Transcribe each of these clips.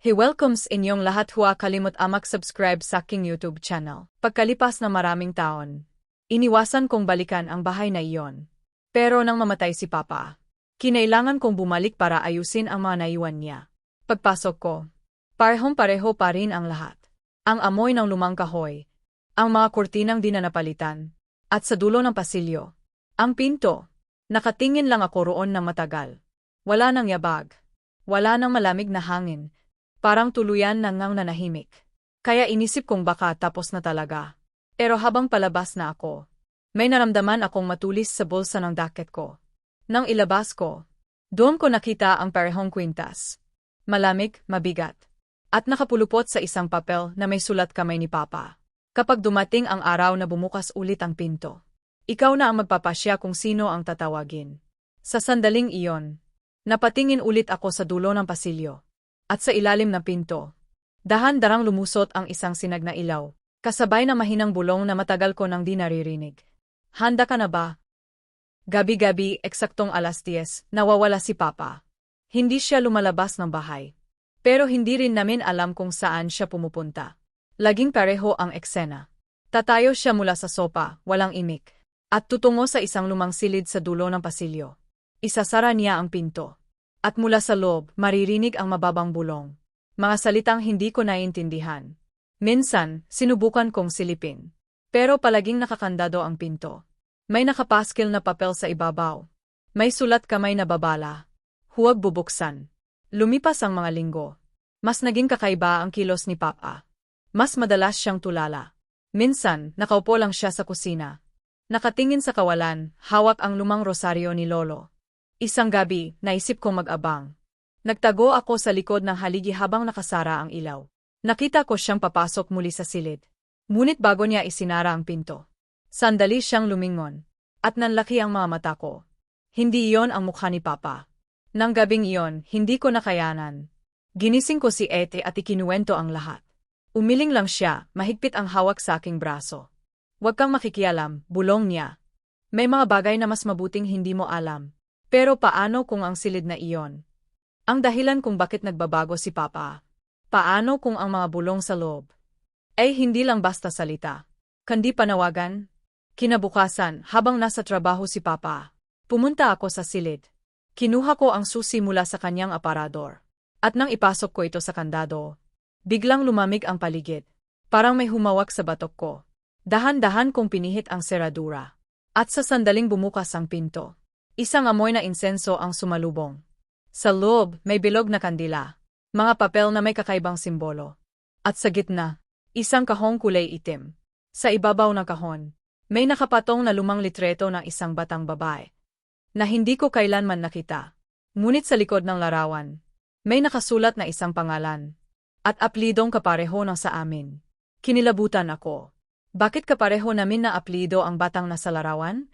He welcomes inyong lahat huwa kalimut amak subscribe sa aking YouTube channel. Pagkalipas na maraming taon, iniwasan kong balikan ang bahay na iyon. Pero nang mamatay si Papa, kinailangan kong bumalik para ayusin ang mga naiwan niya. Pagpasok ko, parehong pareho pa rin ang lahat. Ang amoy ng lumang kahoy, ang mga kurtinang di na napalitan, at sa dulo ng pasilyo, ang pinto, nakatingin lang ako roon ng matagal. Wala nang yabag, wala nang malamig na hangin, Parang tuluyan nang ngang nanahimik. Kaya inisip kong baka tapos na talaga. Pero habang palabas na ako, may naramdaman akong matulis sa bulsa ng daket ko. Nang ilabas ko, doon ko nakita ang parehong kwintas. Malamig, mabigat. At nakapulupot sa isang papel na may sulat kamay ni Papa. Kapag dumating ang araw na bumukas ulit ang pinto, ikaw na ang magpapasya kung sino ang tatawagin. Sa sandaling iyon, napatingin ulit ako sa dulo ng pasilyo. At sa ilalim ng pinto, dahan-darang lumusot ang isang sinag na ilaw, kasabay na mahinang bulong na matagal ko nang di naririnig. Handa ka na ba? Gabi-gabi, eksaktong alas 10, nawawala si Papa. Hindi siya lumalabas ng bahay. Pero hindi rin namin alam kung saan siya pumupunta. Laging pareho ang eksena. Tatayo siya mula sa sopa, walang imik. At tutungo sa isang lumang silid sa dulo ng pasilyo. Isasara niya ang pinto. At mula sa loob, maririnig ang mababang bulong. Mga salitang hindi ko naiintindihan. Minsan, sinubukan kong silipin. Pero palaging nakakandado ang pinto. May nakapaskil na papel sa ibabaw. May sulat kamay na babala. Huwag bubuksan. Lumipas ang mga linggo. Mas naging kakaiba ang kilos ni Papa. Mas madalas siyang tulala. Minsan, nakaupo lang siya sa kusina. Nakatingin sa kawalan, hawak ang lumang rosaryo ni Lolo. Isang gabi, naisip kong mag-abang. Nagtago ako sa likod ng haligi habang nakasara ang ilaw. Nakita ko siyang papasok muli sa silid. Ngunit bago niya isinara ang pinto. Sandali siyang lumingon. At nanlaki ang mga mata ko. Hindi iyon ang mukha ni Papa. Nang gabing iyon, hindi ko nakayanan. Ginising ko si Ete at ikinuwento ang lahat. Umiling lang siya, mahigpit ang hawak sa aking braso. Huwag kang makikialam, bulong niya. May mga bagay na mas mabuting hindi mo alam. Pero paano kung ang silid na iyon? Ang dahilan kung bakit nagbabago si Papa. Paano kung ang mga bulong sa loob? Ay hindi lang basta salita. Kandi panawagan? Kinabukasan, habang nasa trabaho si Papa, pumunta ako sa silid. Kinuha ko ang susi mula sa kanyang aparador. At nang ipasok ko ito sa kandado, biglang lumamig ang paligid. Parang may humawak sa batok ko. Dahan-dahan kong pinihit ang seradura. At sa sandaling bumukas ang pinto. Isang amoy na insenso ang sumalubong. Sa loob, may bilog na kandila. Mga papel na may kakaibang simbolo. At sa gitna, isang kahong kulay itim. Sa ibabaw ng kahon, may nakapatong na lumang litreto ng isang batang babae. Na hindi ko kailanman nakita. Ngunit sa likod ng larawan, may nakasulat na isang pangalan. At aplidong kapareho ng sa amin. Kinilabutan ako. Bakit kapareho namin na aplido ang batang nasa larawan?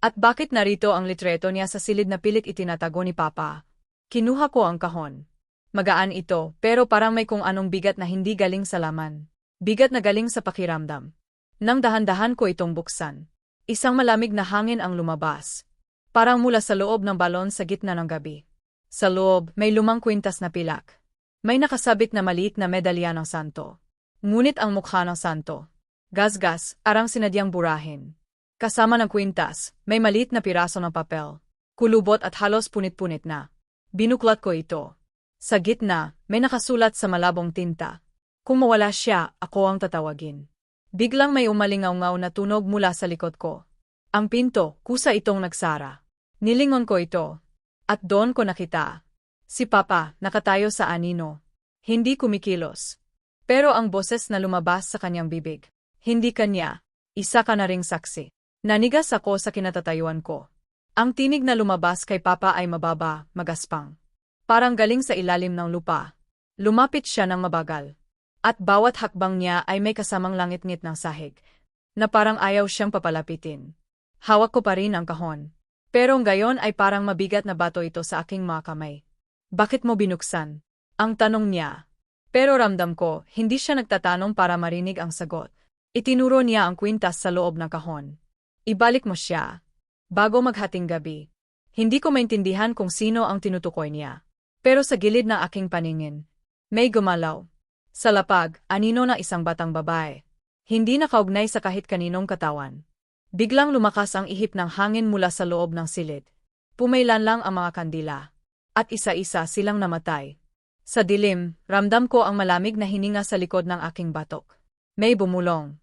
At bakit narito ang litreto niya sa silid na pilit itinatago ni Papa? Kinuha ko ang kahon. Magaan ito, pero parang may kung anong bigat na hindi galing sa laman. Bigat na galing sa pakiramdam. Nang dahan-dahan ko itong buksan. Isang malamig na hangin ang lumabas. Parang mula sa loob ng balon sa gitna ng gabi. Sa loob, may lumang kwintas na pilak. May nakasabit na maliit na medalya ng santo. Ngunit ang mukha ng santo. Gasgas, arang sinadyang burahin. Kasama ng kwintas, may maliit na piraso ng papel. Kulubot at halos punit-punit na. Binuklat ko ito. Sa gitna, may nakasulat sa malabong tinta. Kung mawala siya, ako ang tatawagin. Biglang may umalingaw-ngaw na tunog mula sa likod ko. Ang pinto, kusa itong nagsara. Nilingon ko ito. At doon ko nakita. Si Papa, nakatayo sa anino. Hindi kumikilos. Pero ang boses na lumabas sa kanyang bibig. Hindi kanya. Isa ka na ring saksi. Nanigas ako sa kinatatayuan ko. Ang tinig na lumabas kay Papa ay mababa, magaspang. Parang galing sa ilalim ng lupa. Lumapit siya ng mabagal. At bawat hakbang niya ay may kasamang langit-ngit ng sahig, na parang ayaw siyang papalapitin. Hawak ko pa rin ang kahon. Pero ngayon ay parang mabigat na bato ito sa aking mga kamay. Bakit mo binuksan? Ang tanong niya. Pero ramdam ko, hindi siya nagtatanong para marinig ang sagot. Itinuro niya ang kwintas sa loob ng kahon. Ibalik mo siya. Bago maghating gabi. Hindi ko maintindihan kung sino ang tinutukoy niya. Pero sa gilid na aking paningin, May gumalaw. Sa lapag, anino na isang batang babae. Hindi nakaugnay sa kahit kaninong katawan. Biglang lumakas ang ihip ng hangin mula sa loob ng silid. Pumaylan lang ang mga kandila. At isa-isa silang namatay. Sa dilim, ramdam ko ang malamig na hininga sa likod ng aking batok. May bumulong.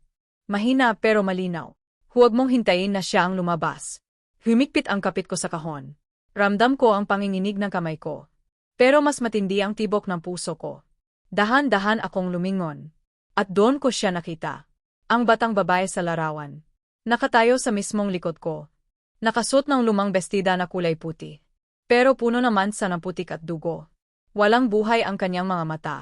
Mahina pero malinaw. Huwag mong hintayin na siya ang lumabas. Humikpit ang kapit ko sa kahon. Ramdam ko ang panginginig ng kamay ko. Pero mas matindi ang tibok ng puso ko. Dahan-dahan akong lumingon. At doon ko siya nakita. Ang batang babae sa larawan. Nakatayo sa mismong likod ko. Nakasot ng lumang bestida na kulay puti. Pero puno naman sa naputik at dugo. Walang buhay ang kanyang mga mata.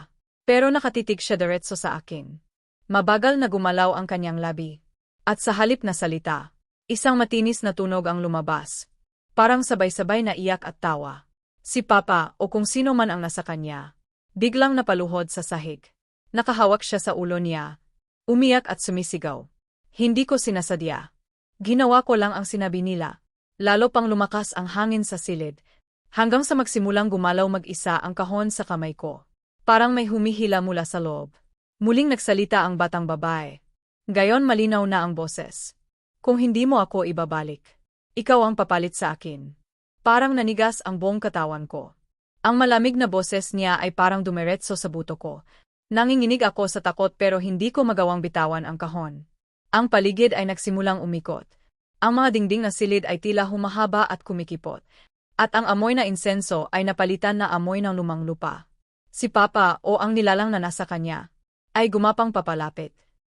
Pero nakatitig siya diretso sa akin. Mabagal na gumalaw ang kanyang labi. At sa halip na salita, isang matinis na tunog ang lumabas. Parang sabay-sabay na iyak at tawa. Si Papa o kung sino man ang nasa kanya, biglang napaluhod sa sahig. Nakahawak siya sa ulo niya. Umiyak at sumisigaw. Hindi ko sinasadya. Ginawa ko lang ang sinabi nila. Lalo pang lumakas ang hangin sa silid. Hanggang sa magsimulang gumalaw mag-isa ang kahon sa kamay ko. Parang may humihila mula sa loob. Muling nagsalita ang batang babae. Gayon malinaw na ang boses. Kung hindi mo ako ibabalik, ikaw ang papalit sa akin. Parang nanigas ang buong katawan ko. Ang malamig na boses niya ay parang dumiretso sa buto ko. Nanginginig ako sa takot pero hindi ko magawang bitawan ang kahon. Ang paligid ay nagsimulang umikot. Ang mga dingding na silid ay tila humahaba at kumikipot. At ang amoy na insenso ay napalitan na amoy ng lumang lupa. Si Papa o ang nilalang na nasa kanya ay gumapang papalapit.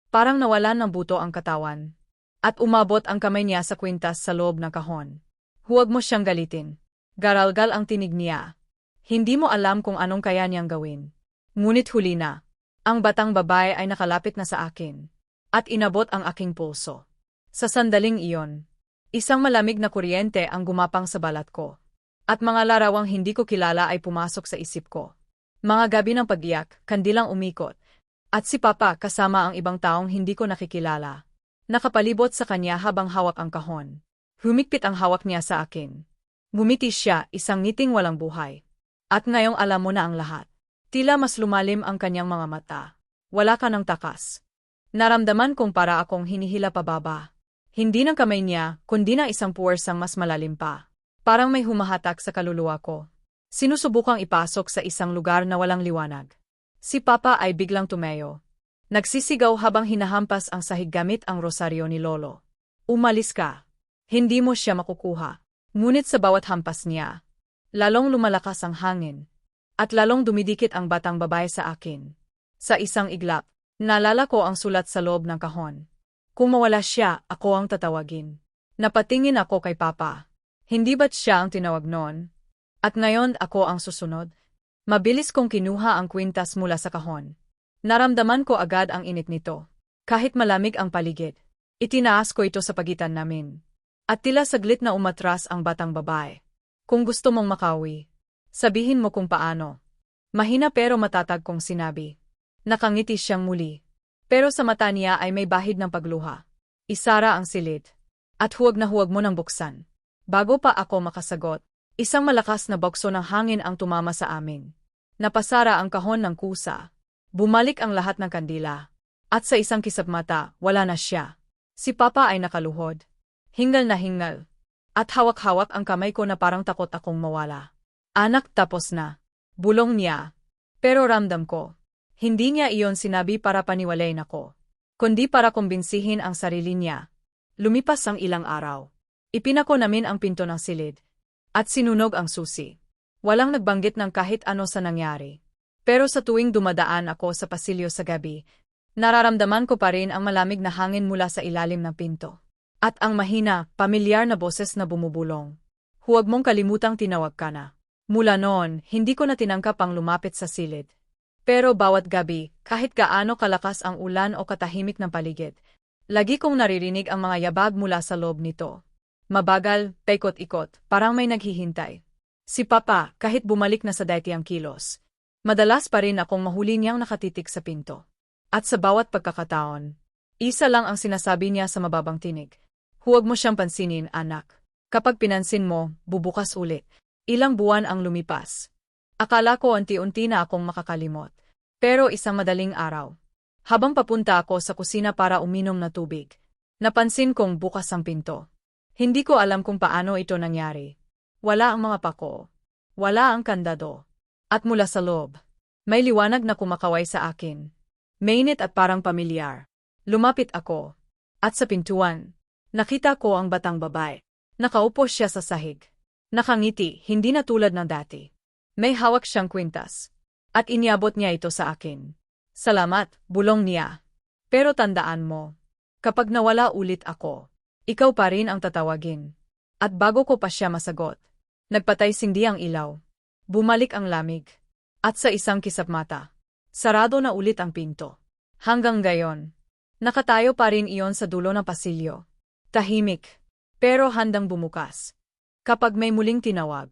Parang nawalan ng buto ang katawan. At umabot ang kamay niya sa kwintas sa loob ng kahon. Huwag mo siyang galitin. Garalgal ang tinig niya. Hindi mo alam kung anong kaya niyang gawin. Ngunit huli na. Ang batang babae ay nakalapit na sa akin. At inabot ang aking pulso. Sa sandaling iyon, isang malamig na kuryente ang gumapang sa balat ko. At mga larawang hindi ko kilala ay pumasok sa isip ko. Mga gabi ng pag-iyak, kandilang umikot, at si Papa kasama ang ibang taong hindi ko nakikilala. Nakapalibot sa kanya habang hawak ang kahon. Humikpit ang hawak niya sa akin. Gumiti siya, isang ngiting walang buhay. At ngayong alam mo na ang lahat. Tila mas lumalim ang kanyang mga mata. Wala ka ng takas. Naramdaman kong para akong hinihila pababa. Hindi ng kamay niya, kundi ng isang puwersang mas malalim pa. Parang may humahatak sa kaluluwa ko. Sinusubukang ipasok sa isang lugar na walang liwanag. Si Papa ay biglang tumayo. Nagsisigaw habang hinahampas ang sahig gamit ang rosaryo ni Lolo. Umalis ka. Hindi mo siya makukuha. Ngunit sa bawat hampas niya, lalong lumalakas ang hangin. At lalong dumidikit ang batang babae sa akin. Sa isang iglap, naalala ko ang sulat sa loob ng kahon. Kung mawala siya, ako ang tatawagin. Napatingin ako kay Papa. Hindi ba't siya ang tinawag noon? At ngayon ako ang susunod? Mabilis kong kinuha ang kwintas mula sa kahon. Naramdaman ko agad ang init nito. Kahit malamig ang paligid. Itinaas ko ito sa pagitan namin. At tila saglit na umatras ang batang babae. Kung gusto mong makawi, sabihin mo kung paano. Mahina pero matatag kong sinabi. Nakangiti siyang muli. Pero sa mata niya ay may bahid ng pagluha. Isara ang silid. At huwag na huwag mo nang buksan. Bago pa ako makasagot, isang malakas na bokso ng hangin ang tumama sa amin. Napasara ang kahon ng kusa. Bumalik ang lahat ng kandila. At sa isang kisap mata, wala na siya. Si Papa ay nakaluhod. Hingal na hingal. At hawak-hawak ang kamay ko na parang takot akong mawala. Anak tapos na. Bulong niya. Pero ramdam ko. Hindi niya iyon sinabi para paniwalayin ako. Kundi para kumbinsihin ang sarili niya. Lumipas ang ilang araw. Ipinako namin ang pinto ng silid. At sinunog ang susi. Walang nagbanggit ng kahit ano sa nangyari. Pero sa tuwing dumadaan ako sa pasilyo sa gabi, nararamdaman ko pa rin ang malamig na hangin mula sa ilalim ng pinto. At ang mahina, pamilyar na boses na bumubulong. Huwag mong kalimutang tinawag ka na. Mula noon, hindi ko na tinangkap ang lumapit sa silid. Pero bawat gabi, kahit gaano kalakas ang ulan o katahimik ng paligid, lagi kong naririnig ang mga yabag mula sa loob nito. Mabagal, paikot-ikot, parang may naghihintay. Si Papa, kahit bumalik na sa dati ang kilos, madalas pa rin akong mahuli niyang nakatitik sa pinto. At sa bawat pagkakataon, isa lang ang sinasabi niya sa mababang tinig. Huwag mo siyang pansinin, anak. Kapag pinansin mo, bubukas ulit. Ilang buwan ang lumipas. Akala ko unti-unti na akong makakalimot. Pero isang madaling araw. Habang papunta ako sa kusina para uminom na tubig, napansin kong bukas ang pinto. Hindi ko alam kung paano ito nangyari. Wala ang mga pako. Wala ang kandado. At mula sa loob, may liwanag na kumakaway sa akin. Mainit at parang pamilyar. Lumapit ako. At sa pintuan, nakita ko ang batang babae. Nakaupo siya sa sahig. Nakangiti, hindi na tulad ng dati. May hawak siyang kwintas. At iniabot niya ito sa akin. Salamat, bulong niya. Pero tandaan mo, kapag nawala ulit ako, ikaw pa rin ang tatawagin. At bago ko pa siya masagot, nagpatay sindi ang ilaw. Bumalik ang lamig. At sa isang kisap mata, sarado na ulit ang pinto. Hanggang gayon, nakatayo pa rin iyon sa dulo ng pasilyo. Tahimik, pero handang bumukas. Kapag may muling tinawag,